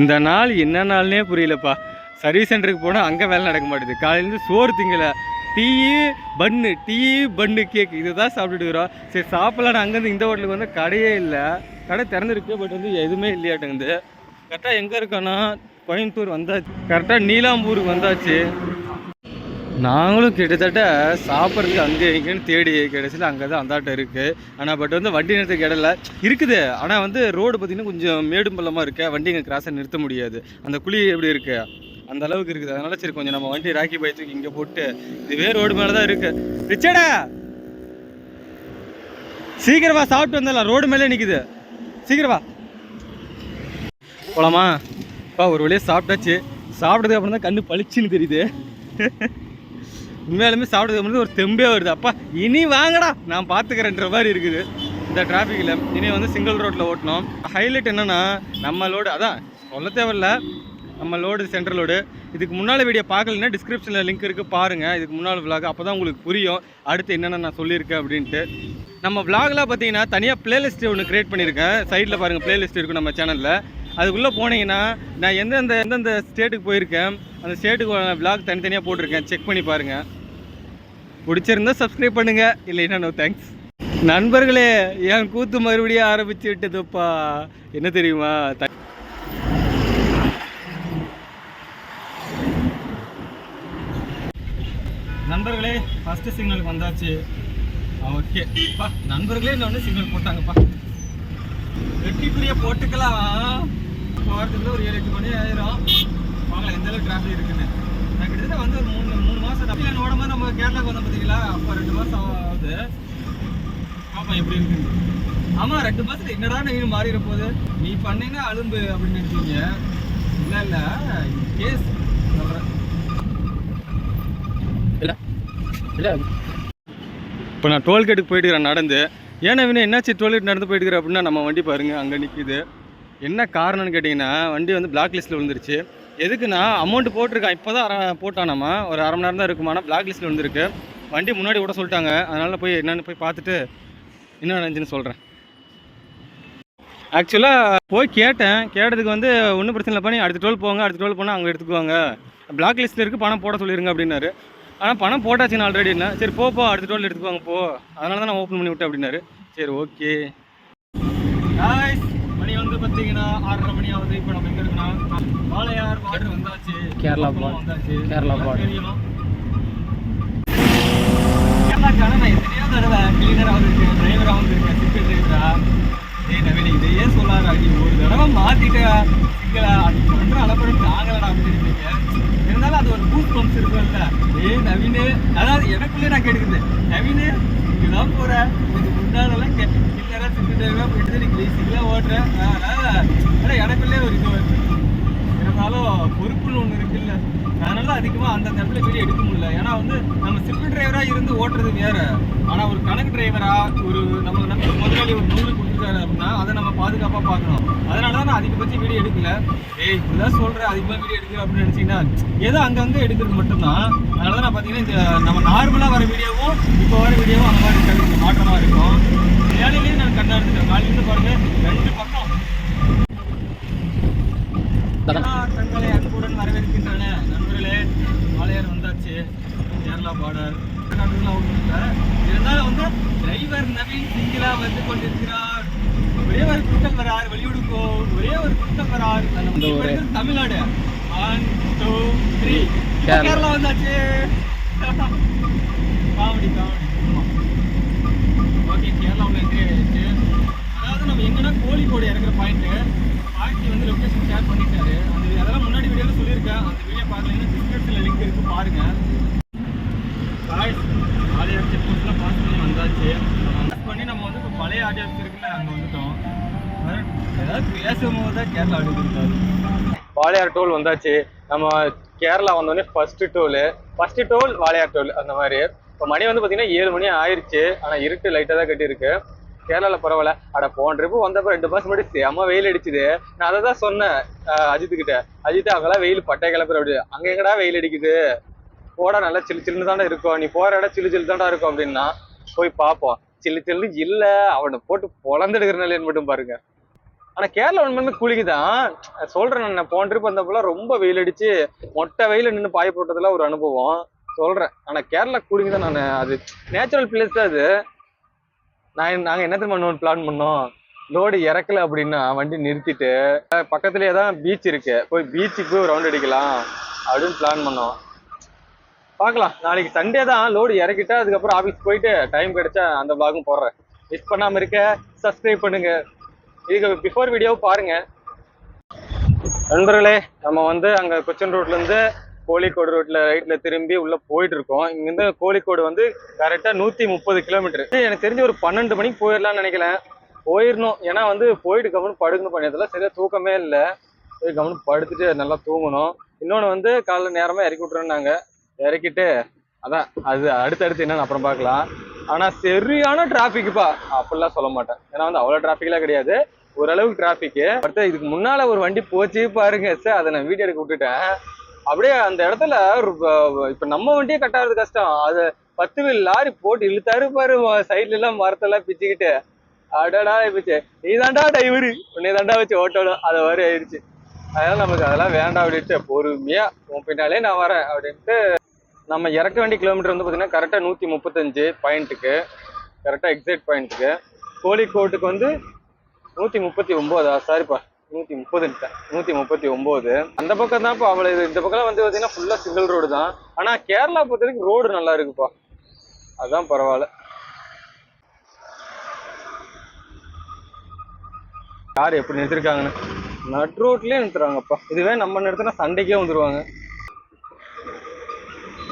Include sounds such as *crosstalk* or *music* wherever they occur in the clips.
இந்த நாள் என்ன நாள்னே புரியலப்பா. சர்வீஸ் சென்டருக்கு போனால் அங்கே வேலை நடக்க மாட்டேது. காலையிலேருந்து சோறு திங்கல. Tea bun tea bun cake இதுதான் சாப்பிட்டுட்டு இருக்கிறோம். சரி சாப்பிட்லான்னு அங்கேருந்து இந்த ஹோட்டலுக்கு வந்து கடையே இல்லை. கடை திறந்துருக்கு பட் வந்து எதுவுமே இல்லையாட்டுங்குது கரெக்டாக எங்கே இருக்கோன்னா கோயம்புத்தூர் வந்தாச்சு. கரெக்டாக நீலாம்பூருக்கு வந்தாச்சு. நாங்களும் கிட்டத்தட்ட சாப்பிட்றதுக்கு அங்கே இங்கேன்னு தேடி கிடச்சில அங்கே தான் அந்தாட்டம் இருக்குது ஆனால் பட் வந்து வண்டி நிறுத்த இடல இருக்குது. ஆனால் வந்து ரோடு பார்த்திங்கன்னா கொஞ்சம் மேடும் பள்ளமாக இருக்குது வண்டி இங்கே கிராஸை நிறுத்த முடியாது. அந்த குழி எப்படி இருக்குது அந்த அளவுக்கு இருக்குது. அதனால சரி கொஞ்சம் நம்ம வண்டி ராக்கி பை தூக்கி இங்கே போட்டு இதுவே ரோடு மேலே தான் இருக்குது ரிச்சடா! சீக்கிரமா சாப்பிட்டு வந்துடலாம். ரோடு மேலே நிற்குது சீக்கிரமா. போலாமா? அப்பா ஒரு வழியாக சாப்பிட்டாச்சு. சாப்பிட்டதுக்கு அப்புறம் தான் கண்ணு பளிச்சுன்னு தெரியுது. *laughs* உண்மையாலுமே சாப்பிட்டதுக்கு வந்து ஒரு தெம்பே வருது. அப்பா இனி வாங்கடா. நான் பார்த்துக்கிறேன்ற மாதிரி இருக்குது. இந்த டிராஃபிக்கில் இனி வந்து சிங்கிள் ரோட்டில் ஓட்டணும். ஹைலைட் என்னென்னா நம்ம லோடு அதான் சொல்ல தேவையில்ல. நம்ம லோடு சென்ட்ரல் லோடு இதுக்கு முன்னால் வீடியோ பார்க்கலன்னா டிஸ்கிரிப்ஷனில் லிங்க் இருக்குது பாருங்கள் இதுக்கு முன்னால் விலாக் அப்போ தான் உங்களுக்கு புரியும். அடுத்து என்னென்ன நான் சொல்லியிருக்கேன் அப்படின்ட்டு. நம்ம விலாகெலாம் பார்த்தீங்கன்னா தனியாக பிளேலிஸ்ட் ஒன்று க்ரியேட் பண்ணியிருக்கேன். சைடில் பாருங்கள் பிளேலிஸ்ட் இருக்கும் நம்ம சேனலில் அதுக்குள்ளே போனீங்கன்னா நான் எந்தெந்த எந்தெந்த ஸ்டேட்டுக்கு போயிருக்கேன் அந்த ஸ்டேட்டுக்கு விலாக் தனித்தனியாக போட்டிருக்கேன். செக் பண்ணி பாருங்கள் பிடிச்சிருந்தா சப்ஸ்கிரைப் பண்ணுங்கள் இல்லைன்னா நோ தேங்க்ஸ் நண்பர்களே என் கூத்து மறுபடியும் ஆரம்பிச்சு விட்டதுப்பா. என்ன தெரியுமா? த- நண்பர்களே ஃபஸ்ட்டு சிக்னலுக்கு வந்தாச்சு. ஓகே. பா நண்பர்களே இன்னொன்று சிக்னல் போட்டாங்கப்பா. வெட்டிக்குரிய போட்டுக்கலாம். போகிறதுக்குள்ள ஒரு ஏழு எட்டு மணி ஆயிரும். வாங்கலாம் எந்த அளவுக்கு டிராஃபிக் இருக்குன்னு. நான் கிட்டத்தட்ட வந்து ஒரு மூணு மூணு மாதம் டப்பில் ஓடும்போது நம்ம கேரளாவுக்கு வந்தோம் பார்த்தீங்களா? அப்போ ரெண்டு மாதம் ஆகுது. ஆமாம் எப்படி இருக்குன்னு ஆமாம் ரெண்டு மாதத்துல என்னடா நீ மாறிட போகுது? நீ பண்ணீங்கன்னா அலும்பு அப்படின்னு நினச்சிங்க. இல்லை இல்லை. கேஸ் சொல்கிறேன் இல்லை. இல்லை. இப்போ நான் டோல்கேட்டுக்கு போயிட்டு இருக்கிறேன் நடந்து. ஏன்னா இவனே என்னாச்சு டோல்கேட் நடந்து போயிட்டுக்கிறேன் இருக்கிற அப்படின்னா நம்ம வண்டி பாருங்கள் அங்கே நிற்கிது என்ன காரணம்னு கேட்டிங்கன்னா வண்டி வந்து பிளாக் லிஸ்ட்டில் விழுந்துருச்சு. எதுக்குன்னா அமௌண்ட் போட்டிருக்கான். இப்போ தான் அரை போட்டானாமா ஒரு அரை மணி நேரம் தான் இருக்குமானா பிளாக் லிஸ்ட்டில் வந்துருக்கு வண்டி முன்னாடி விட சொல்லிட்டாங்க. அதனால் போய் என்னென்னு போய் பார்த்துட்டு என்ன நடந்துச்சுன்னு சொல்கிறேன் ஆக்சுவலாக போய் கேட்டேன். கேட்டதுக்கு வந்து ஒன்றும் பிரச்சனை இல்லை பண்ணி அடுத்த டோல் போங்க. அடுத்த டோல் போனால் அவங்க எடுத்துக்குவாங்க. பிளாக் லிஸ்ட்டில் இருக்குது பணம் போட சொல்லிடுங்க அப்படின்னாரு. ஆனால் பணம் போட்டாச்சுன்னு ஆல்ரெடி என்ன? சரி போ போ. அடுத்த டோல் எடுத்துக்குவாங்க போ. அதனால தான் நான் ஓப்பன் பண்ணி விட்டேன் அப்படின்னாரு. சரி ஓகே வந்து பார்த்தீங்கன்னா ஆறரை மணி ஆகுது இப்போ நம்ம எங்கே இருக்கோம்னா வாழையார் பார்டர் வந்தாச்சு. கேரளா border. வந்தாச்சு. கேரளா border. தெரியும்? கேரளாக்கான நான் எத்தனையோ தடவை கிளீனராக வந்திருக்கேன் டிரைவராக வந்திருக்கேன் சிக்கல் டிரைவரா ஏய் நவீன் இதை ஏன் சொல்லாரா நீ ஒரு தடவை மாத்திட்ட சிக்கலா அது பண்ற அளப்படம் தாங்கலடா அப்படின்னு இருக்கீங்க இருந்தாலும் அது ஒரு பூஸ்ட் பம்ப்ஸ் இருக்கும்ல. ஏய் நவீன் அதாவது எனக்குள்ளே நான் கேட்டுக்கிறேன் நவீன் இங்கதான் போற. கொஞ்சம் முன்னாடெல்லாம் சிக்கல் டிரைவரா போயிட்டு நீ சிக்கலாக ஓட்டுறேன் ஆனால் எனக்குள்ளே ஒரு இது வருது பொறுப்புன்னு ஒன்று இருக்குல்ல. அதனால அதிகமாக அந்த இடத்துல வீடியோ எடுக்க முடியல. ஏன்னா வந்து நம்ம சிம்பிள் டிரைவராக இருந்து ஓட்டுறது வேற. ஆனால் ஒரு கணக்கு டிரைவரா ஒரு நம்ம ஒரு முதலாளி ஒரு நூறு கொடுத்துருக்காரு அப்படின்னா அதை நம்ம பாதுகாப்பாக பார்க்கணும். அதனால தான் நான் அதிகபட்சம் வீடியோ எடுக்கல. ஏய் இப்படிதான் சொல்கிறேன் அதிகமாக வீடியோ எடுக்கல அப்படின்னு நினச்சிங்கன்னா ஏதோ அங்கங்கே எடுக்கிறது மட்டும்தான். அதனால தான் நான் பார்த்தீங்கன்னா இந்த நம்ம நார்மலாக வர வீடியோவும் இப்போ வர வீடியோவும் அந்த மாதிரி இருக்காது மாற்றமாக இருக்கும். வேலையிலேயே நான் கண்ணா எடுத்துட்டேன் காலையிலேருந்து பாருங்க ரெண்டு பக்கம். தங்களை வரவேற்கின்றன. நண்பர்களே வாளையார் வந்தாச்சு. கேரளா பார்டர் ஒன்றும் இல்லை இருந்தாலும் வந்து டிரைவர் நவீன் சிங்கிளா வந்து கொண்டிருக்கிறார். ஒரே ஒரு குட்டம் வரார் வெளியுடுக்கோ ஒரே ஒரு குட்டம் வரார். Tamil Nadu. One two three Kerala. வந்தாச்சு. Comedy comedy. ஓகே கேரளாவில் ஆயிடுச்சு அதாவது நம்ம எங்கன்னா கோழிக்கோடு இறங்குற பாயிண்ட்டு பாயிண்ட் வந்து லொக்கேஷன் ஷேர் பண்ணிட்டாரு. வீடியோவில் அந்த வீடியோ பார்க்கலன்னா டிஸ்கிரிப்ஷனில் லிங்க் செக் போஸ்ட்லாம் பாஸ் பண்ணி வந்தாச்சு. பாஸ் பண்ணி நம்ம வந்து இப்போ பழைய ஆடியன்ஸ் இருக்குல்ல அங்கே வந்துட்டோம். ஏதாவது பேசும்போது தான் கேரளா எடுத்துருக்காரு வாளையார் டோல் வந்தாச்சு. நம்ம கேரளா வந்தோடனே first toll first toll Walayar toll அந்த மாதிரி. இப்போ மணி வந்து பார்த்தீங்கன்னா ஏழு மணி ஆயிடுச்சு ஆனால் இருட்டு லைட்டாக தான் கட்டியிருக்கு. கேரளாவில் பரவாயில்ல. அட போன ட்ரிப்பு வந்தப்போ ரெண்டு மாதம் முன்னாடி செம்ம வெயில் அடிச்சுது. நான் அதை தான் சொன்னேன் அஜித்து கிட்ட அஜித் அங்கெல்லாம் வெயில் பட்டை கிளப்புற அப்படி. அங்கே எங்கடா வெயில் அடிக்குது? போடா நல்லா சில்லு சில்லுன்னு தாண்டா இருக்கும். நீ போற இடம் சில்லு சில்லு தாண்டா இருக்கும் அப்படின்னா போய் பார்ப்போம். சில்லு சில்லு இல்ல. அவனை போட்டு பொழந்தெடுக்கிற நிலைன்னு மட்டும் பாருங்க. ஆனா கேரளா உண்மையுமே கூலிங் தான் சொல்றேன் நான் போன ட்ரிப் வந்தப்பல ரொம்ப வெயில் அடிச்சு மொட்டை வெயில நின்று பாய போட்டதெல்லாம் ஒரு அனுபவம். சொல்றேன். ஆனா கேரளா கூலிங் தான் நான். அது நேச்சுரல் பிளேஸ் தான் அது. நான் நாங்க என்ன தெரியுமா பிளான் பண்ணோம்? லோடு இறக்கல அப்படின்னா வண்டி நிறுத்திட்டு பக்கத்துலயே தான் பீச் இருக்கு. போய் பீச்சுக்கு போய் ரவுண்ட் அடிக்கலாம் அப்படின்னு பிளான் பண்ணோம். பார்க்கலாம். நாளைக்கு சண்டே தான் லோடு இறக்கிட்டா அதுக்கப்புறம் ஆஃபீஸ் போயிட்டு டைம் கிடைச்சா அந்த பிளாகும் போடுறேன். மிஸ் பண்ணாம இருக்க சப்ஸ்கிரைப் பண்ணுங்க. இதுக்கு பிஃபோர் வீடியோ பாருங்க. நண்பர்களே நம்ம வந்து அங்க கொச்சன் ரோட்ல இருந்து கோழிக்கோடு ரோட்ல ரைட்ல திரும்பி உள்ள போயிட்டு இருக்கோம் இங்கிருந்து கோழிக்கோடு வந்து கரெக்டா நூத்தி முப்பது கிலோமீட்டர் எனக்கு தெரிஞ்சு ஒரு பன்னெண்டு மணிக்கு போயிடலாம்னு நினைக்கிறேன். போயிடணும். ஏன்னா வந்து போயிட்டு கவனம் படுக்கணும் பண்ணியதெல்லாம் சரியா தூக்கமே இல்லை. போய் கவனம் படுத்துட்டு நல்லா தூங்கணும். இன்னொன்று வந்து காலைல நேரமா இறக்கி விட்டுறோன்னாங்க. இறக்கிட்டு அதான் அது அடுத்தடுத்து என்னன்னு அப்புறம் பார்க்கலாம். ஆனா சரியான டிராஃபிக்குப்பா அப்படிலாம் சொல்ல மாட்டேன். ஏன்னா வந்து அவ்வளோ டிராஃபிக்லாம் கிடையாது. ஓரளவுக்கு டிராஃபிக்கு அடுத்து இதுக்கு முன்னால ஒரு வண்டி போச்சு பாருங்க. சார் அதை நான் வீடியோ எடுக்க விட்டுட்டேன். அப்படியே அந்த இடத்துல இப்ப நம்ம வண்டியே கட்டாறது கஷ்டம். அது பத்து வீல் லாரி போட்டு இழுத்தாரு பாரு சைட்ல எல்லாம் மரத்தெல்லாம் பிச்சுக்கிட்டு. அடடா பிச்சு. நீ தாண்டா டிரைவரு உன்னை தாண்டா வச்சு ஓட்டணும். அது மாதிரி ஆயிடுச்சு. அதனால நமக்கு அதெல்லாம் வேண்டாம் அப்படின்ட்டு பொறுமையா உன் பின்னாலே நான் வரேன் அப்படின்ட்டு நம்ம இறக்க வேண்டிய கிலோமீட்டர் வந்து பார்த்தீங்கன்னா கரெக்டாக நூற்றி முப்பத்தஞ்சு பாயிண்ட்டுக்கு கரெக்டாக எக்ஸைட் பாயிண்ட்டுக்கு கோழிக்கோட்டுக்கு வந்து நூற்றி முப்பத்தி ஒம்போதா சாரிப்பா நூற்றி முப்பது நூற்றி முப்பத்தி ஒம்பது. அந்த பக்கம் தான் அவ்வளோ இது. இந்த பக்கம்லாம் வந்து பார்த்தீங்கன்னா ஃபுல்லாக சிங்கிள் ரோடு தான். ஆனால் கேரளா பொறுத்த வரைக்கும் ரோடு நல்லா இருக்குப்பா. அதுதான் பரவாயில்ல. யார் எப்படி நிறுத்திருக்காங்கன்னு? நட் ரோட்லேயே நிறுத்துறாங்கப்பா. இதுவே நம்ம நிறுத்தினா சண்டைக்கே வந்துருவாங்க.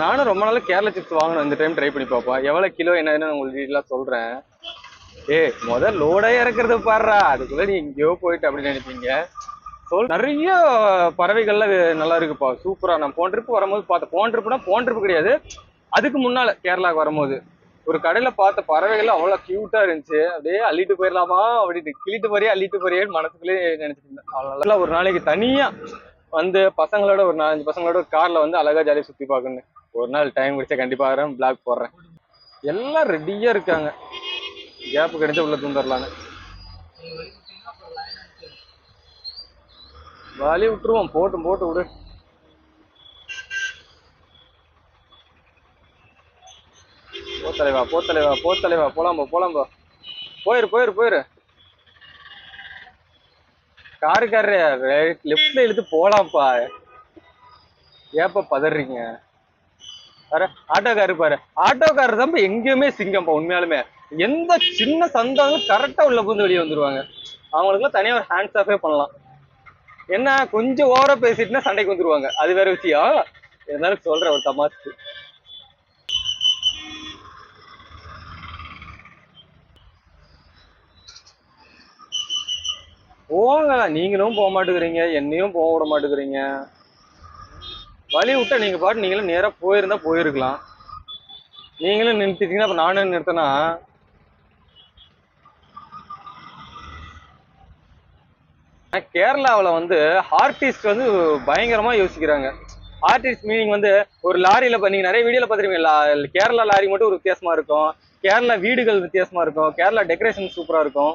நானும் ரொம்ப நாள் கேரளா சிப்ஸ் வாங்கணும். இந்த டைம் ட்ரை பண்ணி பார்ப்பா எவ்வளோ கிலோ என்னன்னு நான் உங்களுக்கு டீட்டெயிலாக சொல்கிறேன் ஏய் முதல் லோடே இறக்குறத பாடுறா அதுக்குள்ள நீ எங்கேயோ போயிட்டு அப்படின்னு நினைப்பீங்க. சொல் நிறைய பறவைகள்லாம் நல்லா இருக்குப்பா. சூப்பரா நான் போன ட்ரிப் வரும்போது பார்த்தேன். போன ட்ரிப்னா போன ட்ரிப் கிடையாது. அதுக்கு முன்னால கேரளாக்கு வரும்போது. ஒரு கடையில பார்த்த பறவைகள் அவ்வளவு கியூட்டா இருந்துச்சு. அப்படியே அள்ளிட்டு போயிடலாமா அப்படின்னு கிளிட்டு போறியே அள்ளிட்டு போறியேன்னு மனசுக்குள்ளே நினைச்சிட்டு இருந்தேன். நல்லா ஒரு நாளைக்கு தனியா வந்து பசங்களோட ஒரு நாலஞ்சு பசங்களோட ஒரு கார்ல வந்து அழகா ஜாலியாக சுத்தி பார்க்கணும். ஒரு நாள் டைம் கிடைச்சா கண்டிப்பா பிளாக் போடுறேன். எல்லாம் ரெடியா இருக்காங்க. கேப் கிடைச்சா உள்ள தூந்துடலாங்க வலி விட்டுருவோம். போட்டும் போட்டு விடு. போ தலைவா போத்தலைவா போலாம்போ போ தலைவா போலாம் போயிரு. போயிரு போயிரு காருக்காரரு ரைட் லெஃப்ட்ல இழுத்து போலாம்ப்பா. ஏப்ப பதறீங்க? பாரு ஆட்டோக்காரரு பாரு. ஆட்டோக்காரர் தான் எங்கேயுமே சிங்கம்ப்பா உண்மையாலுமே. எந்த சின்ன சந்தாலும் கரெக்டா உள்ள புகுந்து வெளியே வந்துருவாங்க. அவங்களுக்குலாம் தனியா ஒரு ஹேண்ட்ஸ் ஆஃபே பண்ணலாம். என்ன கொஞ்சம் ஓவரா பேசிட்டுனா சண்டைக்கு வந்துருவாங்க. அது வேற விஷயம். இருந்தாலும் சொல்றேன் ஒரு தமாசு போங்க நீங்களும் போக மாட்டேங்கிறீங்க என்னையும் போக விட மாட்டேங்கிறீங்க. வழி விட்டா நீங்க பாட்டு நீங்களும் நேரா போயிருந்தா போயிருக்கலாம். நீங்களும் நிறுத்திட்டீங்கன்னா அப்ப நானும் நிறுத்தினா கேரளாவில் வந்து ஆர்டிஸ்ட் வந்து பயங்கரமாக யோசிக்கிறாங்க. ஆர்டிஸ்ட் மீனிங் வந்து ஒரு லாரியில் இப்போ நீங்கள் நிறைய வீடியோவில் பார்த்துருப்பீங்களா கேரளா லாரி மட்டும் ஒரு வித்தியாசமாக இருக்கும். கேரளா வீடுகள் வித்தியாசமாக இருக்கும். கேரளா டெக்கரேஷன் சூப்பராக இருக்கும்.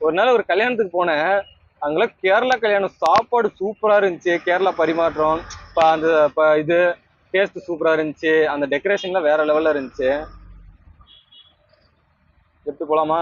ஒரு நாள் ஒரு கல்யாணத்துக்கு போனேன். அங்கெல்லாம் கேரளா கல்யாணம். சாப்பாடு சூப்பராக இருந்துச்சு. கேரளா பரிமாற்றம் இப்போ அந்த இப்போ இது டேஸ்ட் சூப்பராக இருந்துச்சு. அந்த டெக்கரேஷன்லாம் வேற லெவலில் இருந்துச்சு. எடுத்து போகலாமா